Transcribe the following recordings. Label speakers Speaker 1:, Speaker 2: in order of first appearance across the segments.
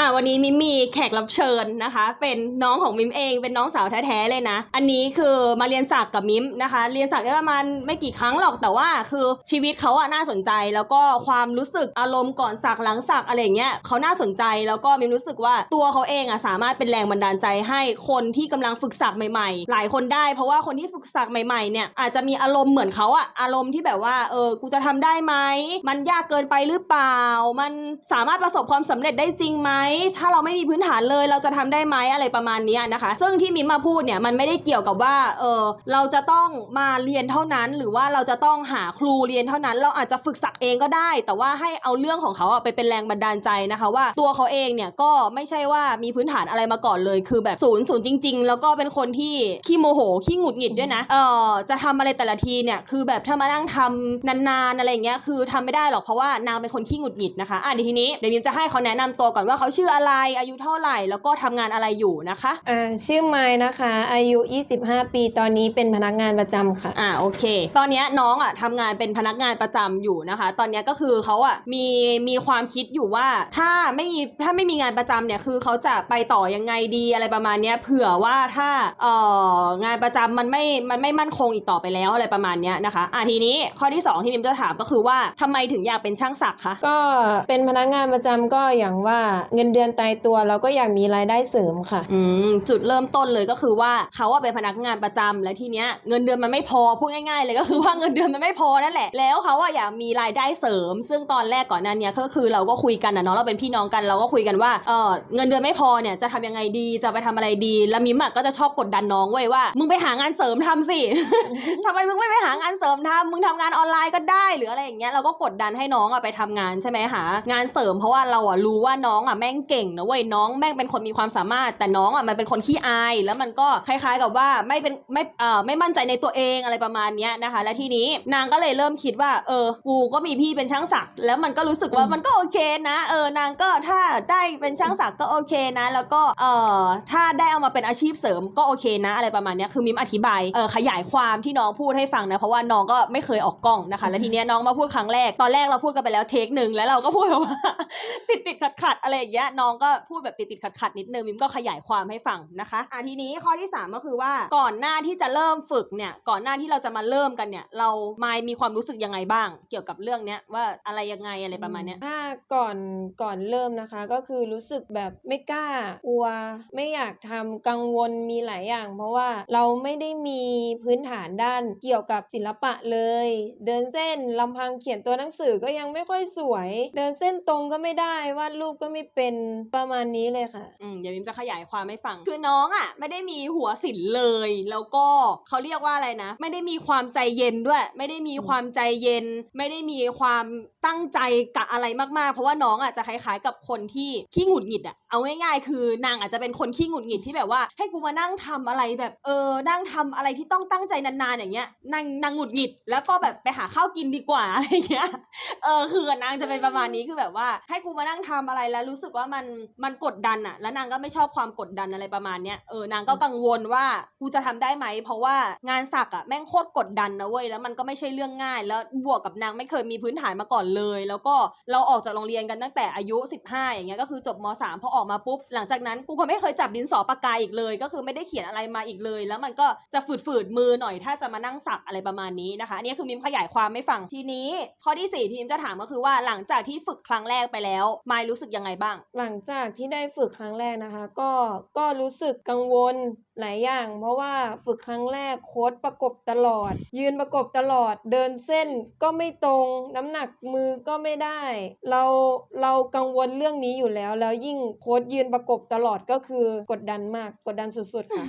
Speaker 1: อ่าวันนี้มิมมีแขกรับเชิญนะคะ เป็นน้องของมิมเอง เป็นน้องสาวแท้ๆเลยนะ อันนี้คือมาเรียนสักกับมิมนะคะ เรียนสักได้ประมาณไม่กี่ครั้งหรอกแต่ว่าคือชีวิตเขาอะน่าสนใจ แล้วก็ความรู้สึกอารมณ์ก่อนสักหลังสักอะไรเงี้ยเขาน่าสนใจแล้วก็มิมรู้สึกว่าตัวเขาเองอะสามารถเป็นแรงบันดาลใจให้คนที่กำลังฝึกสักใหม่ๆ หลายคนได้ เพราะว่าคนที่ฝึกสักใหม่ๆเนี่ยอาจจะมีอารมณ์เหมือนเขาอะอารมณ์ที่แบบว่าเออกูจะทำได้ไหมมันยากเกินไปหรือเปล่า มันสามารถประสบความสำเร็จได้จริงไหมถ้าเราไม่มีพื้นฐานเลย เราจะทำได้ไหมอะไรประมาณนี้นะคะ ซึ่งที่มิมมาพูดเนี่ยมันไม่ได้เกี่ยวกับว่าเออเราจะต้องมาเรียนเท่านั้น หรือว่าเราจะต้องหาครูเรียนเท่านั้น เราอาจจะฝึกสักเองก็ได้ แต่ว่าให้เอาเรื่องของเขาไปเป็นแรงบันดาลใจนะคะ ว่าตัวเขาเองเนี่ยก็ไม่ใช่ว่ามีพื้นฐานอะไรมาก่อนเลย คือแบบศูนย์ศูนย์จริง ๆ แล้วก็เป็นคนที่ขี้โมโหขี้หงุดหงิดด้วยนะเออจะทำอะไรแต่ละทีเนี่ยคือแบบถ้ามานั่งทำนานๆอะไรอย่างเงี้ยคือทำไม่ได้หรอกเพราะว่านางเป็นคนขี้หงุดหงิดนะคะอะเดี๋ยวทีนี้เดี๋ยวมิมจะให้เขาแนะนำตัวก่อนว่าเขาชื่ออะไร อายุเท่าไหร่ แล้วก็ทำงานอะไรอยู่นะคะ
Speaker 2: อ่าชื่อไม้นะคะ อายุ 25 ปีตอนนี้เป็นพนักงานประจำค่ะ
Speaker 1: อ่าโอเค ตอนเนี้ยน้องอะทำงานเป็นพนักงานประจำอยู่นะคะ ตอนเนี้ยก็คือเขาอะมีมีความคิดอยู่ว่าถ้าไม่มีถ้าไม่มีงานประจำเนี่ยคือเขาจะไปต่อยังไงดีอะไรประมาณเนี้ยเผื่อว่าถ้าเอ่องานประจำมันไม่มันไม่มั่นคงอีกต่อไปแล้วอะไรประมาณเนี้ยนะคะอ่าทีนี้ข้อที่สองที่มิมจะถามก็คือว่าทำไมถึงอยากเป็นช่างสักคะ
Speaker 2: ก็เป็นพนักงานประจำก็อย่างว่าเงินเดือนตายตัว เราก็อยากมีรายได้เสริมค่ะ
Speaker 1: อืมจุดเริ่มต้นเลยก็คือว่าเขาว่าเป็นพนักงานประจำและทีเนี้ยเงินเดือนมันไม่พอพูดง่ายๆ เลยก็คือว่าเงินเดือนมันไม่พอนั่นแหละ แล้วเขาอะอยากมีรายได้เสริม ซึ่งตอนแรกก่อนหนั้นเนี้ยก็คือเราก็คุยกันนะเนาะเราเป็นพี่น้องกันเราก็คุยกันว่าเออเงินเดือนไม่พอเนี่ยจะทำยังไงดีจะไปทำอะไรดี แล้วมิมก็จะชอบกดดันน้องเว้ว่า มึงไปหางานเสริมทำสิทำไมมึงไม่ไปหางานเสริมทำมึงทำงานออนไลน์ก็ได้หรืออะไรอย่างเงี้ยเราก็กดดันให้น้องอะไปทำงานใช่ไหมหางานเสริมเพราะว่าเราอะรู้ว่าน้องอะแม่งเก่งนะเว้ยน้องแม่งเป็นคนมีความสามารถ แต่น้องอะมันเป็นคนขี้อาย แล้วมันก็คล้าย ๆ กับว่าไม่เป็นไม่เอ่อไม่มั่นใจในตัวเองอะไรประมาณเนี้ยนะคะ และทีนี้นางก็เลยเริ่มคิดว่า เออ กูก็มีพี่เป็นช่างศักดิ์แล้วมันก็รู้สึกว่า
Speaker 2: อืม
Speaker 1: มันก็โอเคนะ เออนางก็ถ้าได้เป็นช่างศักดิ์ก็โอเคนะ แล้วก็เอ่อถ้าได้เอามาเป็นอาชีพเสริมก็โอเคนะอะไรประมาณเนี้ยคือมิมอธิบายเออขยายความที่น้องพูดให้ฟังนะเพราะว่าน้องก็ไม่เคยออกกล้องนะคะ และทีเนี้ยน้องมาพูดครั้งแรกตอนแรกเราพูดกันไปแล้วเทคหนึ่งแล้วเราก็พูดแบบว่าติดติดขัดขัดๆอะไรอย่างเงี้ยน้องก็พูดแบบติดติดขัดๆนิดนึงมิมก็ขยายความให้ฟังนะคะอะทีนี้ข้อที่สามก็คือว่าก่อนหน้าที่จะเริ่มฝึกเนี่ยก่อนหน้าที่เราจะมาเริ่มกันเนี่ย เรามายมีความรู้สึกยังไงบ้าง เกี่ยวกับเรื่องเนี้ยว่าอะไรยังไงอะไรประมาณเนี้ย
Speaker 2: ถ้าก่อนก่อนเริ่มนะคะก็คือรู้สึกแบบไม่กล้ากลัว ไม่อยากทำกังวลมีหลายอย่าง เพราะว่าเราไม่ได้มีพื้นฐานด้านเกี่ยวกับศิลปะเลย เดินเส้นลำพังเขียนตัวหนังสือก็ยังไม่ค่อยสวย เดินเส้นตรงก็ไม่ได้วาดรูปก็ไม่เป็นประมาณนี้เลยค่ะ
Speaker 1: อืมเดี๋ยวมิมจะขยายความให้ฟัง คือน้องอะ ไม่ได้มีหัวศิลเลย แล้วก็เขาเรียกว่าอะไรนะ ไม่ได้มีความใจเย็นด้วย ไม่ได้มีความใจเย็น ไม่ได้มีความตั้งใจกับอะไรมากๆ เพราะว่าน้องอะจะคล้ายๆกับคนที่ขี้หงุดหงิดอะ เอาง่ายๆ คือนางอาจจะเป็นคนขี้หงุดหงิดที่แบบว่า ให้กูมานั่งทำอะไรแบบเออ นั่งทำอะไรที่ต้องตั้งใจนานๆอย่างเงี้ย นางนางหงุดหงิด แล้วก็แบบไปหาข้าวกินดีกว่าอะไรเงี้ย เออคือนางจะเป็นประมาณนี้คือแบบว่า ให้กูมานั่งทำอะไรแล้วรู้สึกว่ามันมันกดดันอะแล้วนางก็ไม่ชอบความกดดันอะไรประมาณเนี้ยเออนางก็กังวลว่ากูจะทำได้ไหม เพราะว่างานสักอะแม่งโคตรกดดันนะเว้ยแล้วมันก็ไม่ใช่เรื่องง่าย แล้วบวกกับนางไม่เคยมีพื้นฐานมาก่อนเลย แล้วก็เราออกจากโรงเรียนกันตั้งแต่อายุ 15 อย่างเงี้ยก็คือจบม 3 พอออกมาปุ๊บ หลังจากนั้นกูก็ไม่เคยจับดินสอปากกาอีกเลย ก็คือไม่ได้เขียนอะไรมาอีกเลย แล้วมันก็จะฝืดๆมือหน่อยถ้าจะมานั่งสักอะไรประมาณนี้นะคะอันนี้คือมิมขยายความไม่ฟังทีนี้ ข้อที่สี่ที่มิมจะถามก็คือว่าหลังจากที่ฝึกครั้งแรกไปแล้ว มายรู้สึกยังไงบ้าง
Speaker 2: หลังจากที่ได้ฝึกครั้งแรกนะคะ ก็ก็รู้สึกกังวล หลายอย่าง เพราะว่าฝึกครั้งแรกโค้ดประกบตลอด ยืนประกบตลอด เดินเส้นก็ไม่ตรง น้ำหนักมือก็ไม่ได้ เราเรากังวลเรื่องนี้อยู่แล้ว แล้วยิ่งโค้ดยืนประกบตลอดก็คือกดดันมากกดดันสุดๆค่ะ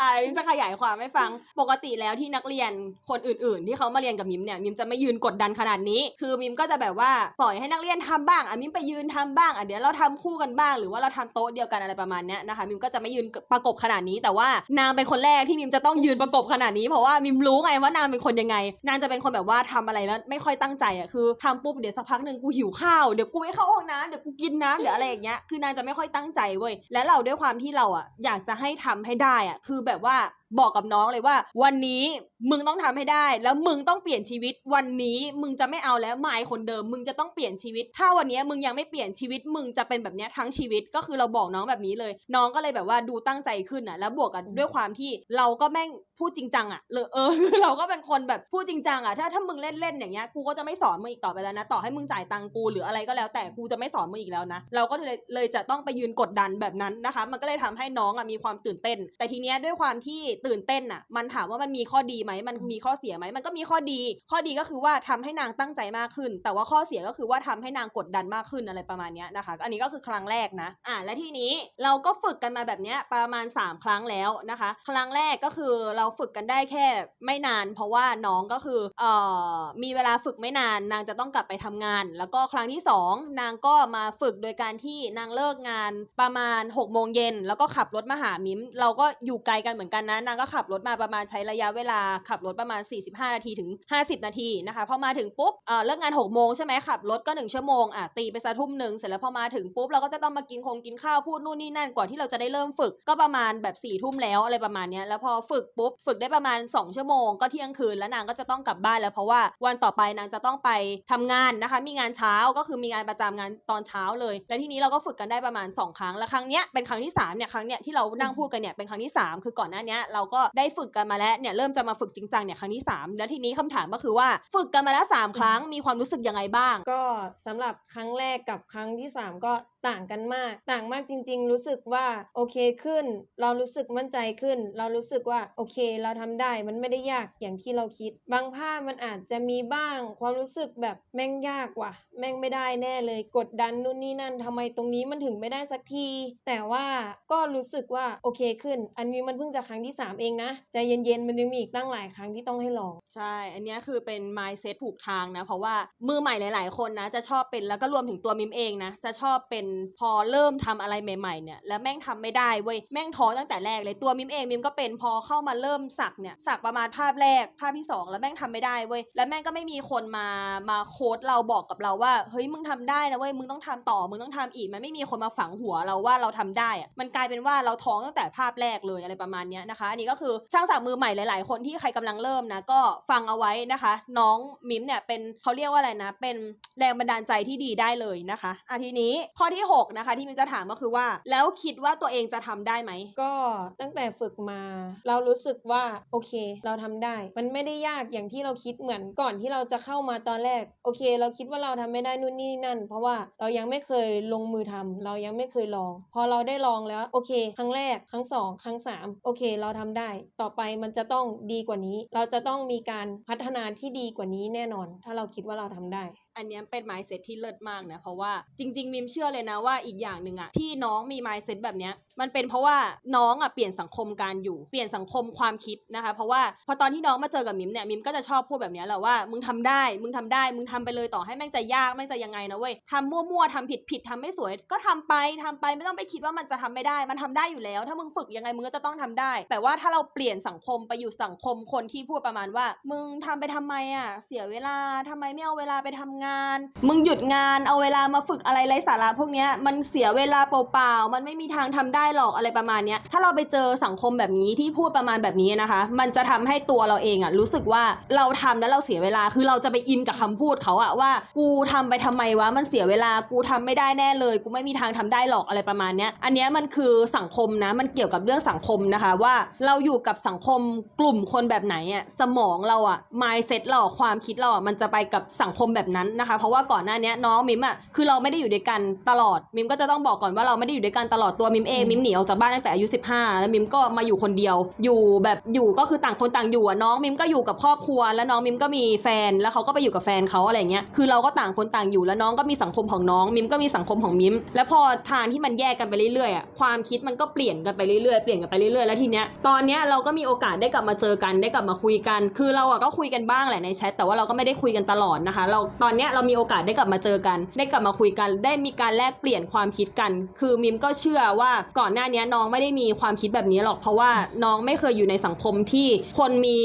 Speaker 1: อ่าจะขยายความให้ฟังปกติแล้วที่นักเรียนคนอื่น ๆ ที่เขามาเรียนกับมิมเนี่ยมิมจะไม่ยืนกดดันขนาดนี้ คือมิมก็จะแบบว่าปล่อยให้นักเรียนทำบ้างอะมิมไปยืนทำบ้างอะเดี๋ยวเราทำคู่กันบ้าง หรือว่าเราทำโต๊ะเดียวกันอะไรประมาณเนี้ยนะคะมิมก็จะไม่ยืนประกบขนาดนี้ แต่ว่านางเป็นคนแรกที่มิมจะต้องยืนประกบขนาดนี้เพราะว่ามิมรู้ไงว่านางเป็นคนยังไง นางจะเป็นคนแบบว่าทำอะไรแล้วไม่ค่อยตั้งใจอะคือทำปุ๊บเดี๋ยวสักพักหนึ่งกูหิวข้าวเดี๋ยวกูไปเข้าห้องน้ำเดี๋ยวกูกินน้ำเดี๋ยวอะไรอย่างเงี้ยคือนางจะไม่ค่อยตั้งใจเว้ยและเราด้วยความที่เราอะอยากจะให้ทำให้ได้อะคือแบบว่า บอกกับน้องเลยว่า วันนี้มึงต้องทำให้ได้ แล้วมึงต้องเปลี่ยนชีวิต วันนี้มึงจะไม่เอาแล้วไมายคนเดิม มึงจะต้องเปลี่ยนชีวิต ถ้าวันนี้มึงยังไม่เปลี่ยนชีวิต มึงจะเป็นแบบนี้ทั้งชีวิตก็คือเราบอกน้องแบบนี้เลย น้องก็เลยแบบว่าดูตั้งใจขึ้นอะ แล้วบวกกันด้วยความที่เราก็แม่งพูดจริงจังอะเลยเออเราก็เป็นคนแบบพูดจริงจังอะถ้าถ้ามึงเล่นๆอย่างเงี้ยกูก็จะไม่สอนมึงอีกต่อไปแล้วนะต่อให้มึงจ่ายตังกูหรืออะไรก็แล้ว แต่กูจะไม่สอนมึงอีกแล้วนะเราก็เลยเลยจะต้องไปยืนกดดันแบบนั้นนะคะ มันก็เลยทำให้น้องอะมีความตื่นเต้น แต่ทีเนี้ยด้วยความที่ตื่นเต้นอะ มันถามว่ามันมีข้อดีไหม มันมีข้อเสียไหม มันก็มีข้อดี ข้อดีก็คือว่าทำให้นางตั้งใจมากขึ้น แต่ว่าข้อเสียก็คือว่าทำให้นางกดดันมากขึ้นอะไรประมาณเนี้ยนะคะ อันนี้ก็คือครั้งแรกนะ อ่าและทีนี้เราก็ฝึกกันมาแบบเนี้ยประมาณ 3 ครั้งแล้วนะคะ ครั้งแรกก็คือเราฝึกกันได้แค่ไม่นาน เพราะว่าน้องก็คือเอ่อมีเวลาฝึกไม่นาน นางจะต้องกลับไปทำงาน แล้วก็ครั้งที่สองนางก็มาฝึกโดยการที่นางเลิกงานประมาณ6กโมงเย็นแล้วก็ขับรถมาหามิมเราก็อยู่ไกลกันเหมือนกันนะนางก็ขับรถมาประมาณใช้ระยะเวลาขับรถประมาณ 45 นาทีถึง 50 นาทีนะคะพอมาถึงปุ๊บเอ่อเลิกงาน6กโมงใช่ไหมขับรถก็ 1 ชั่วโมงอะตีไปซะทุ่มหนึ่งเสร็จแล้วพอมาถึงปุ๊บเราก็จะต้องมากินคงกินข้าวพูดนู่นนี่นั่นก่อนที่เราจะได้เริ่มฝึกก็ประมาณแบบ4ี่ทุ่มแล้วอะไรประมาณนี้แล้วพอฝึกปุ๊บฝึกได้ประมาณ 2 ชั่วโมงก็เที่ยงคืนแล้วนางก็จะต้องกลับบ้านแล้วเพราะว่าวันต่อไปนางจะต้องไปทำงานนะคะ มีงานเช้าก็คือมีงานประจำงานตอนเช้าเลย แล้วทีนี้เราก็ฝึกกันได้ประมาณ 2 ครั้งแล้วครั้งเนี้ยเป็นครั้งที่3เนี่ยครั้งเนี้ยที่เรานั่งพูดกันเนี่ยเป็นครั้งที่ 3 คือก่อนหน้านี้เราก็ได้ฝึกกันมาแล้วเนี่ยเริ่มจะมาฝึกจริงจังเนี่ยครั้งที่ 3 แล้วทีนี้คำถามก็คือว่าฝึกกันมาแล้วสามครั้งมีความรู้สึกยังไงบ้าง
Speaker 2: ก็สำหรับครั้งแรกกับครั้งที่สามก็ ต่างกันมาก ต่างมากจริง ๆ รู้สึกว่าโอเคขึ้น เรารู้สึกมั่นใจขึ้น เรารู้สึกว่าโอเค เราทำได้มันไม่ได้ยากอย่างที่เราคิด บางภาพมันอาจจะมีบ้าง ความรู้สึกแบบแม่งยากว่ะ แม่งไม่ได้แน่เลย กดดันนู่นนี่นั่นทำไมตรงนี้มันถึงไม่ได้สักที แต่ว่าก็รู้สึกว่าโอเคขึ้น อันนี้มันเพิ่งจะครั้งที่สามเองนะใจเย็นๆมันยังมีอีกตั้งหลายครั้งที่ต้องให้ลอง
Speaker 1: ใช่ อันนี้คือเป็น mindset ถูกทางนะ เพราะว่ามือใหม่หลาย ๆ คนนะ จะชอบเป็นแล้วก็รวมถึงตัวมิมเองนะ จะชอบเป็นพอเริ่มทำอะไรใหม่ๆเนี่ยแล้วแม่งทำไม่ได้เว้ยแม่งท้อตั้งแต่แรกเลยตัวมิมเองมิมก็เป็นพอเข้ามาเริ่มสักเนี่ยสักประมาณภาพแรกภาพที่ 2 แล้วแม่งทำไม่ได้เว้ยแล้วแม่งก็ไม่มีคนมามาโค้ดเราบอกกับเราว่าเฮ้ยมึงทำได้นะเว้ยมึงต้องทำต่อมึงต้องทำอีกมันไม่มีคนมาฝังหัวเราว่าเราทำได้อะมันกลายเป็นว่าเราท้องตั้งแต่ภาพแรกเลยอะไรประมาณเนี้ยนะคะอันนี้ก็คือช่างสักมือใหม่หลาย ๆ คนที่ใครกำลังเริ่มนะก็ฟังเอาไว้นะคะ น้องมิมเนี่ยเป็นเขาเรียกว่าอะไรนะ เป็นแรงบันดาลใจที่ดีได้เลยนะคะอะทีนี้ข้อที่6นะคะที่มิมจะถามก็คือว่า แล้วคิดว่าตัวเองจะทำได้ไหม
Speaker 2: ก็ตั้งแต่ฝึกมา เรารู้สึกว่าโอเค เราทำได้ มันไม่ได้ยากอย่างที่เราคิดเหมือนก่อนที่เราจะเข้ามาตอนแรก โอเค เราคิดว่าเราทำไม่ได้นู่นนี่นั่น เพราะว่าเรายังไม่เคยลงมือทำเรายังไม่เคยลอง พอเราได้ลองแล้วโอเค ครั้งแรกครั้งสองครั้งสามโอเค เราทำได้ ต่อไปมันจะต้องดีกว่านี้ เราจะต้องมีการพัฒนาที่ดีกว่านี้แน่นอน ถ้าเราคิดว่าเราทำได้
Speaker 1: อันนี้เป็น mindset ที่เลิศมากนะ เพราะว่าจริง ๆ มิมเชื่อเลยนะว่าอีกอย่างหนึ่งอะที่น้องมี mindset แบบเนี้ยมันเป็นเพราะว่าน้องอะเปลี่ยนสังคมการอยู่เปลี่ยนสังคมความคิดนะคะ เพราะว่าพอตอนที่น้องมาเจอกับมิมเนี่ยมิมก็จะชอบพูดแบบเนี้ยแหละว่ามึงทำได้มึงทำได้มึงทำไปเลยต่อให้แม่งจะยากแม่งจะยังไงนะเว้ยทำมั่วๆทำผิดผิดทำไม่สวย ก็ทำไปทำไปไม่ต้องไปคิดว่ามันจะทำไม่ได้ มันทำได้อยู่แล้ว ถ้ามึงฝึกยังไงมึงก็จะต้องทำได้ แต่ว่าถ้าเราเปลี่ยนสังคมไปอยู่สังคมคนที่พูดประมาณว่า มึงทำไปทำไมอะเสียเวลาทำไมไม่เอาเวลาไปทำงาน มึงหยุดงานเอาเวลามาฝึกอะไรไร้สาระพวกเนี้ยมันเสียเวลาเปล่าๆมันไม่มีทางทำได้หรอกอะไรประมาณเนี้ยถ้าเราไปเจอสังคมแบบนี้ที่พูดประมาณแบบนี้นะคะ มันจะทำให้ตัวเราเองอะรู้สึกว่าเราทำแล้วเราเสียเวลาคือเราจะไปอินกับคำพูดเขาอะว่า กูทำไปทำไมวะมันเสียเวลากูทำไม่ได้แน่เลย กูไม่มีทางทำได้หรอกอะไรประมาณเนี้ยอันเนี้ยมันคือสังคมนะมันเกี่ยวกับเรื่องสังคมนะคะว่าเราอยู่กับสังคมกลุ่มคนแบบไหนอะสมองเราอะ mindset เราความคิดเราอะมันจะไปกับสังคมแบบนั้นนะคะ เพราะว่าก่อนหน้าเนี้ยน้องมิมอะคือเราไม่ได้อยู่ด้วยกันตลอดมิมก็จะต้องบอกก่อนว่าเราไม่ได้อยู่ด้วยกันตลอดตัวมิมเอง
Speaker 2: อืม
Speaker 1: มิมหนีออกจากบ้านตั้งแต่อายุ 15 แล้วมิมก็มาอยู่คนเดียว อยู่แบบอยู่ก็คือต่างคนต่างอยู่อะน้องมิมก็อยู่กับครอบครัว แล้วน้องมิมก็มีแฟนแล้วเขาก็ไปอยู่กับแฟนเขาอะไรเงี้ยคือเราก็ต่างคนต่างอยู่แล้วน้องก็มีสังคมของน้องมิมก็มีสังคมของมิมแล้วพอทางที่มันแยกกันไปเรื่อยๆอะความคิดมันก็เปลี่ยนกันไปเรื่อยๆเปลี่ยนกันไปเรื่อยๆแล้วทีเนี้ยตอนเนี้ยเราก็มีโอกาสได้กลับมาเจอกันได้กลับมาคุยกัน คือเราอะก็คุยกันบ้างแหละในแชทแต่ว่าเราก็ไม่ได้คุยกันตลอดนะคะ เราตอนเนี้ยนี้ยเรามีโอกาสได้กลับมาเจอกัน ได้กลับมาคุยกัน ได้มีการแลกเปลี่ยนความคิดกัน คือมิมก็เชื่อว่าก่อนหน้านี้น้องไม่ได้มีความคิดแบบนี้หรอก เพราะว่าน้องไม่เคยอยู่ในสังคมที่คนมี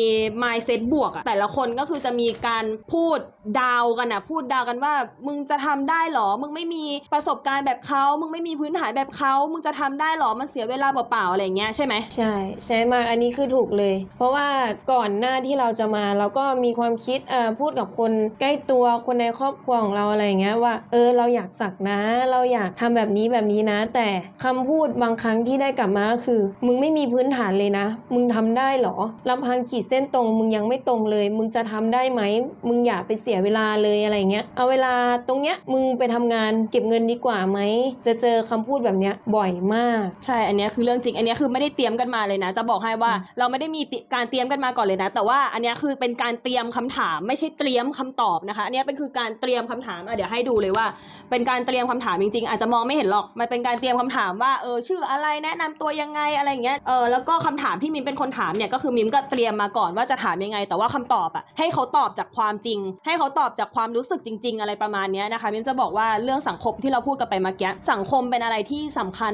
Speaker 1: mindset บวกอะแต่ละคนก็คือจะมีการพูดดาวกันอะพูดดาวกันว่า มึงจะทำได้หรอ มึงไม่มีประสบการณ์แบบเขา มึงไม่มีพื้นฐานแบบเขา มึงจะทำได้หรอ มันเสียเวลาเปล่าๆอะไรเงี้ยใช่ไหม
Speaker 2: ใช่ใช่มากอันนี้คือถูกเลย เพราะว่าก่อนหน้าที่เราจะมาเราก็มีความคิดเอ่อพูดกับคนใกล้ตัวคนในครอบครัวของเราอะไรอย่างเงี้ยว่า เออเราอยากสักนะ เราอยากทำแบบนี้แบบนี้นะ แต่คำพูดบางครั้งที่ได้กลับมาก็คือ มึงไม่มีพื้นฐานเลยนะ มึงทำได้เหรอลำพังขีดเส้นตรง มึงยังไม่ตรงเลย มึงจะทำได้ไหมมึงอย่าไปเสียเวลาเลยอะไรเงี้ยเอาเวลาตรงเนี้ยมึงไปทำงานเก็บเงินดีกว่าไหมจะเจอคำพูดแบบเนี้ยบ่อยมาก
Speaker 1: ใช่อันเนี้ยคือเรื่องจริง อันเนี้ยคือไม่ได้เตรียมกันมาเลยนะ จะบอกให้ว่า
Speaker 2: อืม
Speaker 1: เราไม่ได้มีติการเตรียมกันมาก่อนเลยนะ แต่ว่าอันเนี้ยคือเป็นการเตรียมคำถามไม่ใช่เตรียมคำตอบนะคะ อันเนี้ยเป็นคือการเตรียมคำถามอะเดี๋ยวให้ดูเลยว่า เป็นการเตรียมคำถามจริงๆ อาจจะมองไม่เห็นหรอก มันเป็นการเตรียมคำถามว่าเออชื่ออะไรแนะนำตัวยังไงอะไรอย่างเงี้ยเออแล้วก็คำถามที่มิมเป็นคนถามเนี่ยก็คือมิมก็เตรียมมาก่อนว่าจะถามยังไง แต่ว่าคำตอบอะให้เขาตอบจากความจริง ให้เขาตอบจากความรู้สึกจริง ๆ อะไรประมาณเนี้ยนะคะมิมจะบอกว่าเรื่องสังคมที่เราพูดกันไปเมื่อกี้สังคมเป็นอะไรที่สำคัญ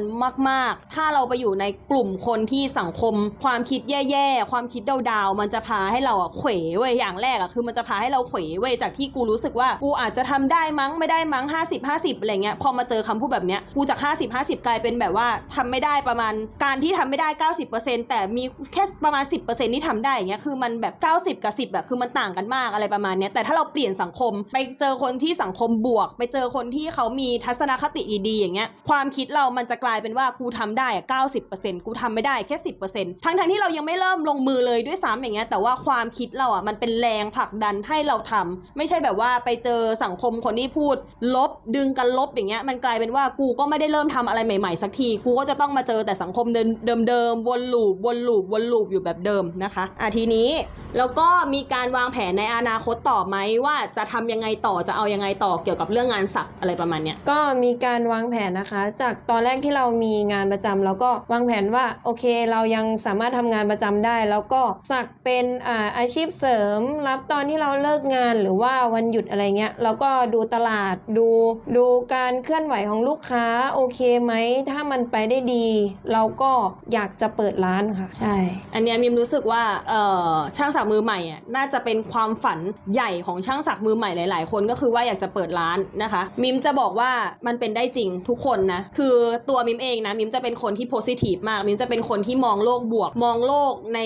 Speaker 1: มาก ๆ ถ้าเราไปอยู่ในกลุ่มคนที่สังคม ความคิดแย่ๆความคิดดาวๆมันจะพาให้เราอะเขวเว้ยอย่างแรกอะคือมันจะพาให้เราเขวเว้ยจากที่กูรู้สึกว่ากูอาจจะทำได้มั้งไม่ได้มั้ง 50 50อะไรเงี้ยพอมาเจอคำพูดแบบเนี้ยกูจาก 50 50 กลายเป็นแบบว่าทำไม่ได้ประมาณการที่ทำไม่ได้ 90%แต่มีแค่ประมาณ 10%ที่ทำได้อย่างเงี้ยคือมันแบบ 90 กับ 10อะคือมันต่างกันมากอะไรประมาณเนี้ยแต่ถ้าเราเปลี่ยนสังคมไปเจอคนที่สังคมบวก ไปเจอคนที่เขามีทัศนคติดีๆอย่างเงี้ยความคิดเรามันจะกลายเป็นว่ากูทำได้อะ90%กูทำไม่ได้แค่10%ทั้งทั้งๆที่เรายังไม่เริ่มลงมือเลยด้วยซ้ำอย่างเงี้ยแต่ว่าความคิดเราอะมันเป็นแรงผลักดันให้เราทำไม่ใช่แบบว่าไปเจอสังคมคนที่พูด ลบดึงกันลบอย่างเงี้ยมันกลายเป็นว่ากูก็ไม่ได้เริ่มทำอะไรใหม่ๆสักที กูก็จะต้องมาเจอแต่สังคมเดิมเดิมๆวนลูปวนลูปวนลูปอยู่แบบเดิมนะคะอะทีนี้แล้วก็มีการวางแผนในอนาคตต่อไหมว่าจะทำยังไงต่อจะเอายังไงต่อเกี่ยวกับเรื่องงานสักอะไรประมาณเนี้ย
Speaker 2: ก็มีการวางแผนนะคะ จากตอนแรกที่เรามีงานประจำเราก็วางแผนว่าโอเค เรายังสามารถทำงานประจำได้ แล้วก็สักเป็นอาอาชีพเสริมรับตอนที่เราเลิกงานหรือว่าวันหยุดอะไรเงี้ยเราก็ดูตลาดดูดูการเคลื่อนไหวของลูกค้าโอเคไหมถ้ามันไปได้ดี เราก็อยากจะเปิดร้านค่ะ ใช่
Speaker 1: อันเนี้ยมิมรู้สึกว่าเอ่อช่างสักมือใหม่อะน่าจะเป็นความฝันใหญ่ของช่างสักมือใหม่หลาย ๆ คนก็คือว่าอยากจะเปิดร้านนะคะ มิมจะบอกว่ามันเป็นได้จริงทุกคนนะคือตัวมิมเองนะมิมจะเป็นคนที่โพสิทีฟมากมิมจะเป็นคนที่มองโลกบวก มองโลกใน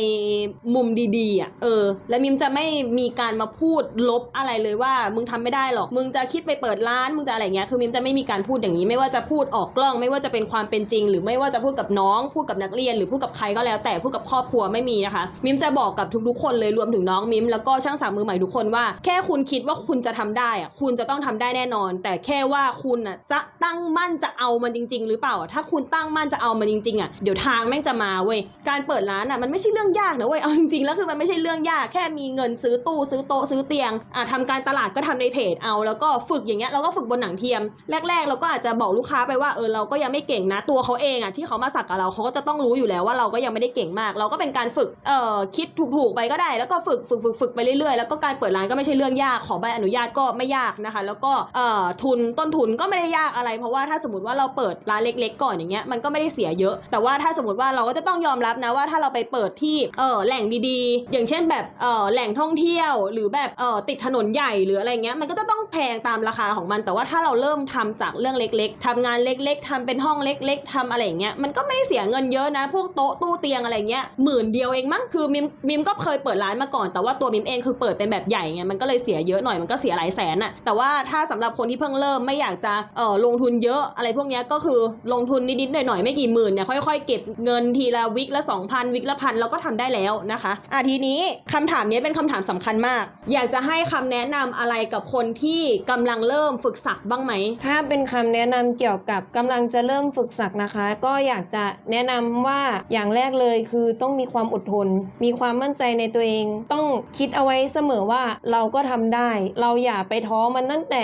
Speaker 1: มุมดีๆอะเออ แล้วมิมจะไม่มีการมาพูดลบอะไรเลยว่ามึงทำไม่ได้หรอก มึงจะคิดไปเปิดร้าน มึงจะอะไรเงี้ย คือมิมจะไม่มีการพูดอย่างนี้ ไม่ว่าจะพูดออกกล้อง ไม่ว่าจะเป็นความเป็นจริง หรือไม่ว่าจะพูดกับน้อง พูดกับนักเรียน หรือพูดกับใครก็แล้ว แต่ พูดกับครอบครัวไม่มีนะคะ มิมจะบอกกับทุกๆคนเลย รวมถึงน้องมิมแล้วก็ช่างสามมือใหม่ทุกคนว่า แค่คุณคิดว่าคุณจะทำได้อะคุณจะต้องทำได้แน่นอน แต่แค่ว่าคุณอะจะตั้งมั่นจะเอามันจริง ๆ หรือเปล่า ถ้าคุณตั้งมั่นจะเอามันจริงๆอะ เดี๋ยวทางแม่งจะมาเว้ย การเปิดร้านอะมันไม่ใช่เรื่องยากนะเว้ย เอาจริงๆแล้วคือมันไม่ใช่เรื่องยาก แค่มีเงินซื้อตู้ซื้อโต๊ะซื้อเตียงอะทำการตลาดก็ทำในเพจเอาแล้วก็ฝึกอย่างเงี้ยเราก็ฝึกบนหนังเทียม แรก ๆ เราก็อาจจะบอกลูกค้าไปว่าเออเราก็ยังไม่เก่งนะ ตัวเขาเองอะที่เขามาสักกับเราเขาก็จะต้องรู้อยู่แล้วว่าเราก็ยังไม่ได้เก่งมาก เราก็เป็นการฝึกเอ่อคิดถูกๆไปก็ได้ แล้วก็ฝึกฝึกฝึกฝึกไปเรื่อยๆแล้วก็การเปิดร้านก็ไม่ใช่เรื่องยากขอใบอนุญาตก็ไม่ยากนะคะ แล้วก็เอ่อทุนต้นทุนก็ไม่ได้ยากอะไร เพราะว่าถ้าสมมติว่าเราเปิดร้านเล็ก ๆ ก่อนอย่างเงี้ยมันก็ไม่ได้เสียเยอะ แต่ว่าถ้าสมมติว่าเราก็จะต้องยอมรับนะว่าถ้าเราไปเปิดที่เออแหล่งดีๆ อย่างเช่นแบบเออแหล่งท่องเที่ยว หรือแบบเออติดถนนใหญ่หรืออะไรเงี้ยมันก็จะต้องแพงตามราคาของมัน แต่ว่าถ้าเราเริ่มทำจากเรื่องเล็ก ๆทำงานเล็ก ๆทำเป็นห้องเล็ก ๆทำอะไรอย่างเงี้ยมันก็ไม่ได้เสียเงินเยอะนะ พวกโต๊ะตู้เตียงอะไรเงี้ยหมื่นเดียวเองมั้งคือมิมมิมก็เคยเปิดร้านมาก่อน แต่ว่าตัวมิมเองคือเปิดเป็นแบบใหญ่ไงมันก็เลยเสียเยอะหน่อยมันก็เสียหลายแสนอะแต่ว่าถ้าสำหรับคนที่เพิ่งเริ่มไม่อยากจะเออลงทุนเยอะอะไรพวกเนี้ยก็คือลงทุนนิดๆหน่อยๆไม่กี่หมื่นเนี่ยค่อยๆเก็บเงินทีละวิกละ2,000วิกละพันเราก็ทำได้แล้วนะคะอะทีนี้คำถามนี้เป็นคำถามสำคัญมาก อยากจะให้คำแนะนำอะไรกับคนที่กำลังเริ่มฝึกสักบ้างไหม
Speaker 2: ถ้าเป็นคำแนะนำเกี่ยวกับกำลังจะเริ่มฝึกสักนะคะ ก็อยากจะแนะนำว่าอย่างแรกเลยคือต้องมีความอดทน มีความมั่นใจในตัวเอง ต้องคิดเอาไว้เสมอว่าเราก็ทำได้ เราอย่าไปท้อมันตั้งแต่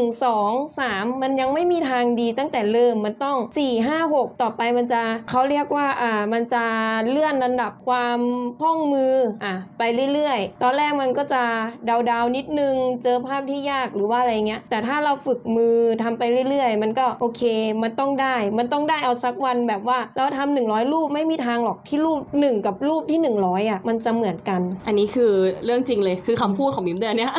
Speaker 2: 1 2 3 มันยังไม่มีทางดีตั้งแต่เริ่มมันต้อง 4 5 6 ต่อไปมันจะเขาเรียกว่าอ่ามันจะเลื่อนระดับความคล่องมืออะไปเรื่อยๆ ตอนแรกมันก็จะดาวๆนิดนึงเจอภาพที่ยากหรือว่าอะไรเงี้ย แต่ถ้าเราฝึกมือทำไปเรื่อยๆ มันก็โอเค มันต้องได้ มันต้องได้เอาสักวันแบบว่า เราทำหนึ่งร้อยรูปไม่มีทางหรอกที่รูปหนึ่งกับรูปที่หนึ่งร้อยอะมันจะเหมือนกัน
Speaker 1: อันนี้คือเรื่องจริงเลยคือคำพูดของมิมเดือนเนี้ย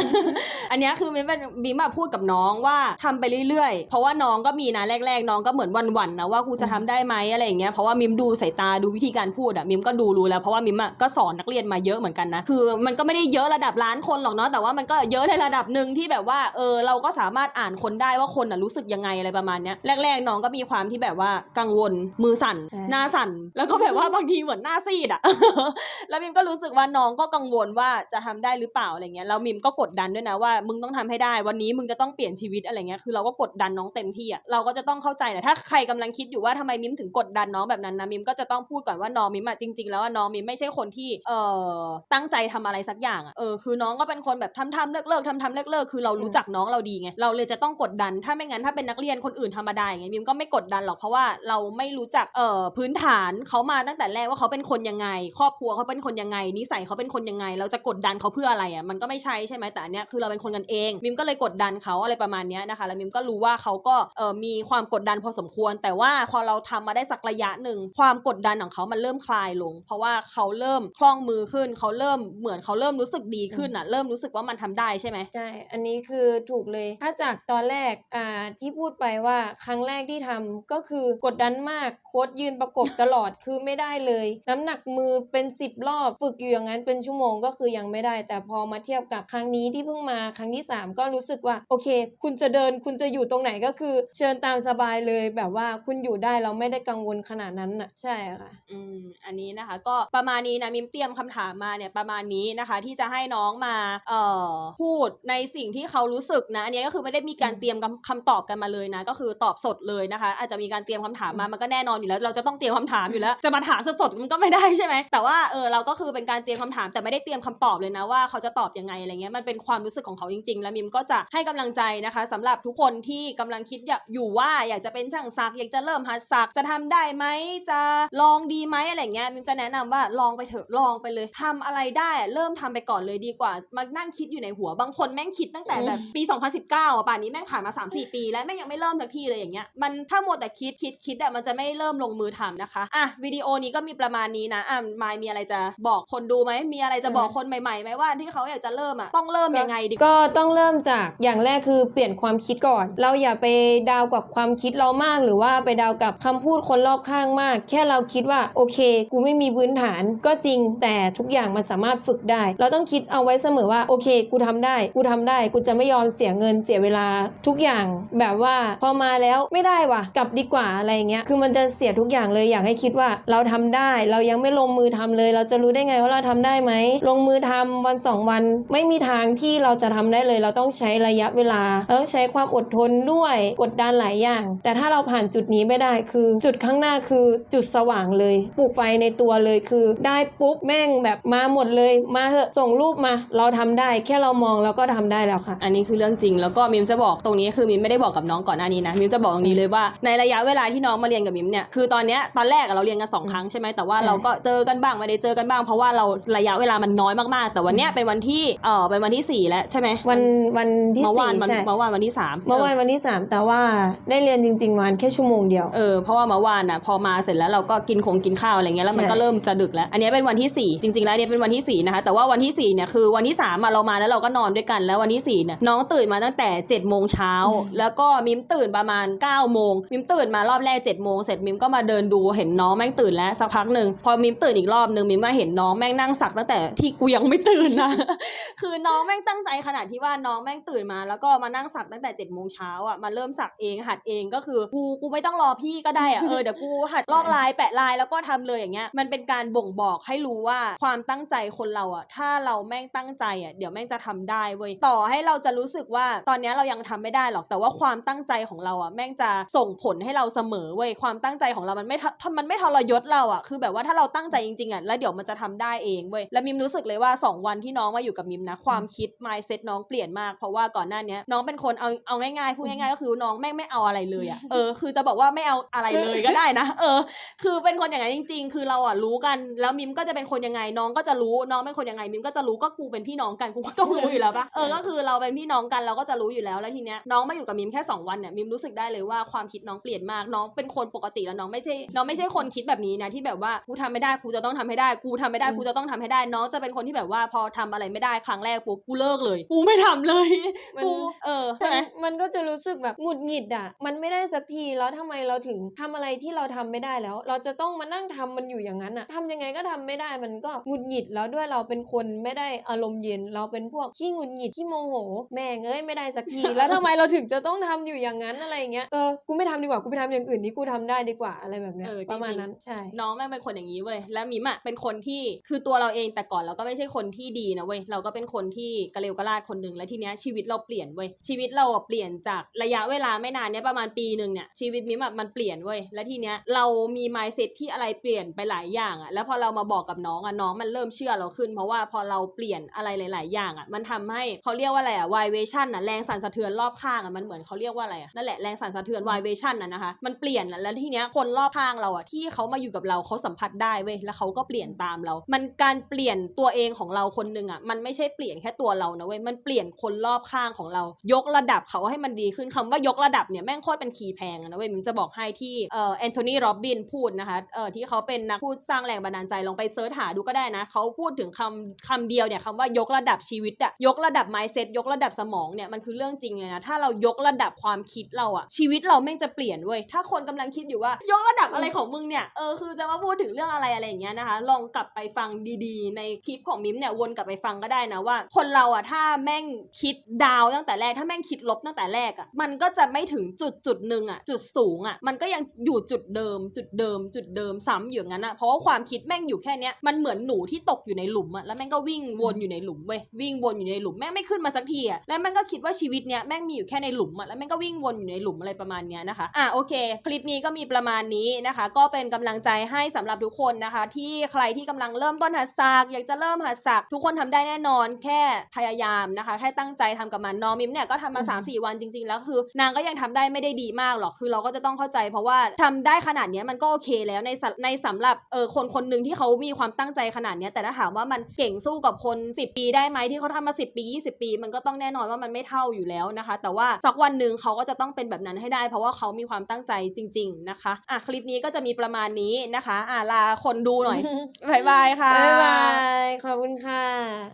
Speaker 1: อันเนี้ยคือมิมเป็นมิมอะพูดกับน้องว่าทำไปเรื่อยๆ เพราะว่าน้องก็มีนะแรกๆ น้องก็เหมือนวันๆนะว่ากูจะทำได้ไหมอะไรอย่างเงี้ยเพราะว่ามิมดูสายตาดูวิธีการพูดอะมิมก็ดูรู้แล้วเพราะว่ามิมอะก็สอนนักเรียนมาเยอะเหมือนกันนะคือ มันก็ไม่ได้เยอะระดับล้านคนหรอกเนาะแต่ว่ามันก็เยอะในระดับหนึ่งที่แบบว่าเออเราก็สามารถอ่านคนได้ว่าคนอะรู้สึกยังไงอะไรประมาณเนี้ยแรกๆน้องก็มีความที่แบบว่ากังวลมือสั่น
Speaker 2: ใช่
Speaker 1: หน้าสั่น แล้วก็แบบว่าบางทีเหมือนหน้าซีดอะแล้วมิมก็รู้สึกว่าน้องก็กังวลว่าจะทำได้หรือเปล่าอะไรเงี้ยแล้วมิมก็กดดันด้วยนะว่า มึงต้องทำให้ได้วันนี้มึงจะต้องเปลี่ยนชีวิตอะไรเงี้ยคือเราก็กดดันน้องเต็มที่อะเราก็จะต้องเข้าใจนะถ้าใครกำลังคิดอยู่ว่าทำไมมิมถึงกดดันน้องแบบนั้นนะมิมก็จะต้องพูดก่อนว่าน้องมิมอะจริง ๆ แล้วว่าน้องมิมไม่ใช่คนที่เอ่อตั้งใจทำอะไรสักอย่างอะเออคือน้องก็เป็นคนแบบทำทำเลิกเลิกทำทเลิกเลิกคือเรารู้จักน้องเราดีไงเราเลยจะต้องกดดัน ถ้าไม่งั้นถ้าเป็นนักเรียนคนอื่นธรรมดาอย่างเงี้ยมิมก็ไม่กดดันหรอกเพราะว่าเราไม่รู้จักเอ่อพื้นฐานเขามาตั้งแต่แรกว่าเขาเป็นคนยังไง ครอบครัวเขาเป็นคนยังไงนิสัยเขาเป็นคนยังไง เราจะกดดันเขาเพื่ออะไรอะมันก็ไม่ใช่ใช่ไหมแต่อันเนี้ยคือเราเป็นคนกันเองมิมก็เลยกดดันเขาอะไรประมาณเนี้ยนะคะแล้วมิมก็รู้ว่าเขาก็เอ่อมีความกดดันพอสมควร แต่ว่าพอเราทำมาได้สักระยะหนึ่งความกดดันของเขามันเริ่มคลายลง เพราะว่าเขาเริ่มคล่องมือขึ้นเขาเริ่มเหมือนเขาเริ่มรู้สึกดีขึ้นอะเริ่มรู้สึกว่ามันทำได้ใช่ไหม
Speaker 2: ใช่อันนี้คือถูกเลย ถ้าจากตอนแรกอ่าที่พูดไปว่าครั้งแรกที่ทำก็คือกดดันมากโค้ดยืนประกบตลอดคือไม่ได้เลย น้ำหนักมือเป็นสิบรอบ ฝึกอยู่อย่างนั้นเป็นชั่วโมงก็คือยังไม่ได้ แต่พอมาเทียบกับครั้งนี้ที่เพิ่งมาครั้งที่สามก็รู้สึกว่าโอเค คุณจะเดินคุณจะอยู่ตรงไหนก็คือ เชิญตามสบายเลยแบบว่าคุณอยู่ได้เราไม่ได้กังวลขนาดนั้นน่ะใช่ค่ะ
Speaker 1: อืมอันนี้นะคะ ก็ประมาณนี้นะมิมเตรียมคำถามมาเนี่ยประมาณนี้นะคะ ที่จะให้น้องมาเอ่อพูดในสิ่งที่เขารู้สึกนะอันนี้ก็คือไม่ได้มีการ
Speaker 2: อืม
Speaker 1: เตรียมคำคำตอบกันมาเลยนะ ก็คือตอบสดเลยนะคะ อาจจะมีการเตรียมคำถามมา
Speaker 2: อืม
Speaker 1: มันก็แน่นอนอยู่แล้ว เราจะต้องเตรียมคำถามอยู่แล้ว จะมาถามสดๆมันก็ไม่ได้ใช่ไหมแต่ว่าเออเราก็คือเป็นการเตรียมคำถามแต่ไม่ได้เตรียมคำตอบเลยนะว่าเขาจะตอบยังไงอะไรเงี้ยมันเป็นความรู้สึกของเขาจริง ๆ แล้วมิมก็จะให้กำลังใจนะคะสำหรับทุกคนที่กำลังคิดอยู่ว่าอยากจะเป็นช่างซักอยากจะเริ่มหัดซักจะทำได้ไหมจะลองดีไหมอะไรเงี้ยมิมจะแนะนำว่าลองไปเถอะลองไปเลยทำอะไรได้อะเริ่มทำไปก่อนเลยดีกว่ามานั่งคิดอยู่ในหัวบางคนแม่งคิดตั้งแต่แบบปี 2019อะป่านนี้แม่งผ่านมา 3-4 ปี แล้วแม่งยังไม่เริ่มสักทีเลยอย่างเงี้ยมันถ้าหมดแต่คิดคิดคิดอะมันจะไม่เริ่มลงมือทำนะคะอะวิดีโอนี้ก็มีประมาณนี้นะอะมายมีอะไรจะบอกคนดูไหมมีอะไรจะบอกคนใหม่ๆไหมว่าที่เขาอยากจะเริ่มอะต้องเริ่มยังไงดี
Speaker 2: ก็ต้องเริ่มจากอย่างแรกคือเปลี่ยนความคิดก่อน เราอย่าไปดาวกับความคิดเรามาก หรือว่าไปดาวกับคำพูดคนรอบข้างมาก แค่เราคิดว่าโอเค กูไม่มีพื้นฐานก็จริงแต่ทุกอย่างมันสามารถฝึกได้ เราต้องคิดเอาไว้เสมอว่าโอเค กูทำได้ กูทำได้ กูจะไม่ยอมเสียเงินเสียเวลาทุกอย่าง แบบว่าพอมาแล้วไม่ได้ว่ะกลับดีกว่าอะไรเงี้ยคือมันจะเสียทุกอย่างเลยอยากให้คิดว่าเราทำได้ เรายังไม่ลงมือทำเลย เราจะรู้ได้ไงว่าเราทำได้ไหมลงมือทำวันสองวัน ไม่มีทางที่เราจะทำได้เลย เราต้องใช้ระยะเวลาเราต้องใช้ความอดทนด้วยกดดันหลายอย่าง แต่ถ้าเราผ่านจุดนี้ไม่ได้คือจุดข้างหน้าคือจุดสว่างเลยปลูกไฟในตัวเลยคือ ได้ปุ๊บแม่งแบบมาหมดเลยมาเหอะส่งรูปมา เราทำได้แค่เรามองเราก็ทำได้แล้วค่ะ
Speaker 1: อันนี้คือเรื่องจริง แล้วก็มิมจะบอกตรงนี้คือมิมไม่ได้บอกกับน้องก่อนหน้านี้นะมิมจะบอกตรงนี้เลยว่าในระยะเวลาที่น้องมาเรียนกับมิมเนี่ยคือตอนเนี้ยตอนแรกอะเราเรียนกันสองครั้งใช่ไหมแต่ว่า
Speaker 2: ใช่
Speaker 1: เราก็เจอกันบ้างไม่ได้เจอกันบ้าง เพราะว่าเราระยะเวลามันน้อยมากๆ แต่วันเนี้ยเป็นวันที่เออเป็นวันที่สี่แล้วใช่ไหม
Speaker 2: วันวันที่
Speaker 1: เมื่อวาน
Speaker 2: สี่
Speaker 1: วัน
Speaker 2: ใช่
Speaker 1: เมื่อวานวันที่สาม
Speaker 2: เมื่อวานวันที่สามแต่ว่าได้เรียนจริงๆวันแค่ชั่วโมงเดียว
Speaker 1: เออเพราะว่าเมื่อวานอะพอมาเสร็จแล้วเราก็กินคงกินข้าวอะไรเงี้ยแล้วมัน
Speaker 2: ใช่
Speaker 1: ก็เริ่มจะดึกแล้ว อันนี้เป็นวันที่สี่จริงๆแล้วอันนี้เป็นวันที่สี่นะคะแต่ว่าวันที่สี่เนี่ยคือวันที่สามอะเรามาแล้วเราก็นอนด้วยกันแล้ววันที่สี่เนี่ยน้องตื่นมาตั้งแต่7จ็ดโมงเช้า
Speaker 2: อืม
Speaker 1: แล้วก็มิมตื่นประมาณ9ก้าโมงมิมตื่นมารอบแรก7จ็ดโมงเสร็จมิมก็มาเดินดูเห็นน้องแม่งตื่นแล้วสักพักหนึ่งพอมิมตื่นอีกรอบหนึ่งมิมมาเห็นน้องแม่งนั่งสักตั้งแต่ที่กูยังไม่ตื่นนะคือน้องแม่งตั้งใจขนาดที่ว่าน้องแม่งตื่นมา แล้วก็มานั่งสักตั้งแต่7จ็ดโมงเช้าอะมาเริ่มสักเองหัดเองก็คือกูกูไม่ต้องรอพี่ก็ได้อะเออเดี๋ยวกูหัดลอกลายแปะลายแล้วก็ทำเลยอย่างเงี้ยมันเป็นการบ่งบอกให้รู้ว่าความตั้งใจคนเราอะถ้าเราแม่งตั้งใจอะเดี๋ยวแม่งจะทำได้เว้ยต่อให้เราจะรู้สึกว่าตอนเนี้ยเรายังทำไม่ได้หรอกแต่ว่าความตั้งใจของเราอะแม่งจะส่งผลให้เราเสมอเว้ยความตั้งใจของเรามันไม่ทะมันไม่ทรยศเราอะคือแบบว่าถ้าเราตั้งใจจริงๆอะแล้วเดี๋ยวมันจะทำได้เองเว้ยแล้วมิมรู้สึกเลยว่า 2 วันที่น้องมาอยู่กับมิมนะความคิด mindset น้องเปลี่ยนมากเพราะว่าก่อนหน้าเนี้ยน้องเป็นคนเอาเอาง่ายๆพูดง่ายๆก็คือน้องแม่งไม่เอาอะไรเลยอะเออคือจะบอกว่าไม่เอาอะไรเลยก็ได้นะ เออ คือเป็นคนอย่างนั้นจริง ๆ คือเราอะรู้กันแล้วมิมก็จะเป็นคนยังไงน้องก็จะรู้น้องเป็นคนยังไงมิมก็จะรู้ก็กูเป็นพี่น้องกันกูก็ต้องรู้อยู่แล้วปะเออก็คือเราเป็นพี่น้องกันเราก็จะรู้อยู่แล้วแล้วทีเนี้ยน้องมาอยู่กับมิมแค่สองวันเนี่ยมิมรู้สึกได้เลยว่าความคิดน้องเปลี่ยนมากน้องเป็นคนปกติแล้วน้องไม่ใช่ น้องไม่ใช่คนคิดแบบนี้นะที่แบบว่ากูทำไม่ได้กูจะต้องทำให้ได้กูทำไม่ได้
Speaker 2: อืม
Speaker 1: กูจะต้องทำให้ได้ น้องจะเป็นคนที่แบบว่าพอทำอะไรไม่ได้ครั้งแรกปุ๊บกูเลิกเลยกูไม่ทำเลย
Speaker 2: มัน
Speaker 1: กูเออใช่ไหม
Speaker 2: มันก็จะรู้สึกแบบหงุดหงิดอะ มันไม่ได้สักทีแล้วทำไมเราถึงทำอะไรที่เราทำไม่ได้แล้ว เราจะต้องมานั่งทำมันอยู่อย่างนั้นอะทำยังไงก็ทำไม่ได้มันก็หงุดหงิดแล้วด้วยเราเป็นคนไม่ได้อารมณ์เย็นเราเป็นพวกขี้หงุดหงิดขี้โมโห แม่งเอ้ยไม่ได้สักที แล้วทำไมเราถึงจะต้องทำอยู่อย่างนั้นอะไรอย่างเงี้ย เออ กูไม่ทำดีกว่า กูไปทำอย่างอื่นที่กูทำได้ดีกว่าอะไรแบบเนี้ย
Speaker 1: เออจริงๆ
Speaker 2: ประมาณนั้น ใช่
Speaker 1: น้องแม่งเป็นคนอย่างนี้เว้ย และมิมอะเป็นคนที่ คือตัวเราเองแต่ก่อนเราก็ไม่ใช่คนที่ดีนะเว้ย เราก็เป็นคนที่กระเลวกระลาดคนหนึ่งและทีเนี้ยชีวิตเราเปลี่ยนเว้ย ชีวิตเราอะเปลี่ยนจากระยะเวลาไม่นานเนี้ยประมาณปีหนึ่งเนี่ย ชีวิตมิมอะมันเปลี่ยนเว้ย และทีเนี้ยเรามี mindset ที่อะไรเปลี่ยนไปหลายอย่างอะแล้วพอเรามาบอกกับน้องอะน้องมันเริ่มเชื่อเราขึ้น เพราะว่าพอเราเปลี่ยนอะไรหลาย ๆ อย่างอะมันทำให้เขาเรียกว่าอะไรอะ vibration อะแรงสั่นสะเทือนรอบข้างอะมันเหมือนเขาเรียกว่าอะไรอะนั่นแหละแรงสั่นสะเทือน vibration อะนะคะมันเปลี่ยนอะแล้วทีเนี้ยคนรอบข้างเราอะที่เขามาอยู่กับเราเขาสัมผัสได้เว้ยแล้วเขาก็เปลี่ยนตามเรา มันการเปลี่ยนตัวเองของเราคนหนึ่งอะมันไม่ใช่เปลี่ยนแค่ตัวเรานะเว้ยมันเปลี่ยนคนรอบข้างของเรา ยกระดับเขาให้มันดีขึ้นคำว่ายกระดับเนี่ยแม่งโคตรเป็นคีย์แพงนะเว้ยมันจะบอกให้ที่เอ่อแอนโทนีโรบบินพูดนะคะเอ่อที่เขาเป็นนักพูดสร้างแรงบันดาลใจลองไปเซิร์ชหาดูก็ได้นะเขาพูดถึงคำคำเดียวเนี่ยคำว่ายกระดับชีวิตอะยกระดับ mindset ยกระดับสมองเนี่ยมันคือเรื่องจริงเลยนะถ้าเรายกระดับความคิดเราอะชีวิตเราแม่งจะเปลี่ยนเว้ยถ้าคนกำลังคิดอยู่ว่ายกระดับอะไรของมึงเนี่ยเออคือจะมาพูดถึงเรื่องอะไรอะไรอย่างเงี้ยนะคะ ลองกลับไปฟังดีๆ ในคลิปของมิมเนี่ยวนกลับไปฟังก็ได้นะว่า คนเราอะถ้าแม่งคิดดาวตั้งแต่แรกถ้าแม่งคิดลบตั้งแต่แรกอะมันก็จะไม่ถึงจุดจุดหนึ่งอะจุดสูงอะมันก็ยังอยู่จุดเดิม จุดเดิม จุดเดิมซ้ำอยู่งั้นอะเพราะว่าความคิดแม่งอยู่แค่เนี้ยมันเหมือนหนูที่ตกอยู่ในหลุมอะแล้วแม่งก็วิ่งวนอยู่ในหลุมเว้ยวิ่งวนอยู่ในหลุมแม่งไม่ขึ้นมาสักทีอะแล้วแม่งก็คิดว่าชีวิตเนี้ยแม่งมีอยู่แค่ในหลุมอะแล้วแม่งก็วิ่งวนอยู่ในหลุมอะไรประมาณเนี้ยนะคะอะโอเค คลิปนี้ก็มีประมาณนี้นะคะ ก็เป็นกำลังใจให้สำหรับทุกคนนะคะ ที่ใครที่กำลังเริ่มต้นหัดสักอยากจะเริ่มหัดสักทุกคนทำได้แน่นอน แค่พยายามนะคะ แค่ตั้งใจทำกับมันน้องมิมเนี่ยก็ทำมา
Speaker 2: อืม
Speaker 1: 3 4 วันจริง ๆ แล้วคือ นางก็ยังทำได้ไม่ได้ดีมากหรอกคือเราก็จะต้องเข้าใจเพราะว่าทำได้ขนาดเนี้ยมันก็โอเคแล้วในสำในสำหรับเออคนคนหนึ่งที่เขามีความตั้งใจขนาดเนี้ยแต่ถ้าถามว่ามันเก่งสู้กับคน 10 ปีได้ไหมที่เขาทำมา 10 ปี 20ปี มันก็ต้องแน่นอนว่ามันไม่เท่าอยู่แล้วนะคะ แต่ว่าสักวันหนึ่งเขาก็จะต้องเป็นแบบนั้นให้ได้ เพราะว่าเขามีความตั้งใจจริง ๆนะคะอะคลิปนี้ก็จะมีประมาณนี้นะคะอะลาคนดูหน่อยบ๊ายบายค่ะ
Speaker 2: บ๊ายบายขอบคุณค่ะ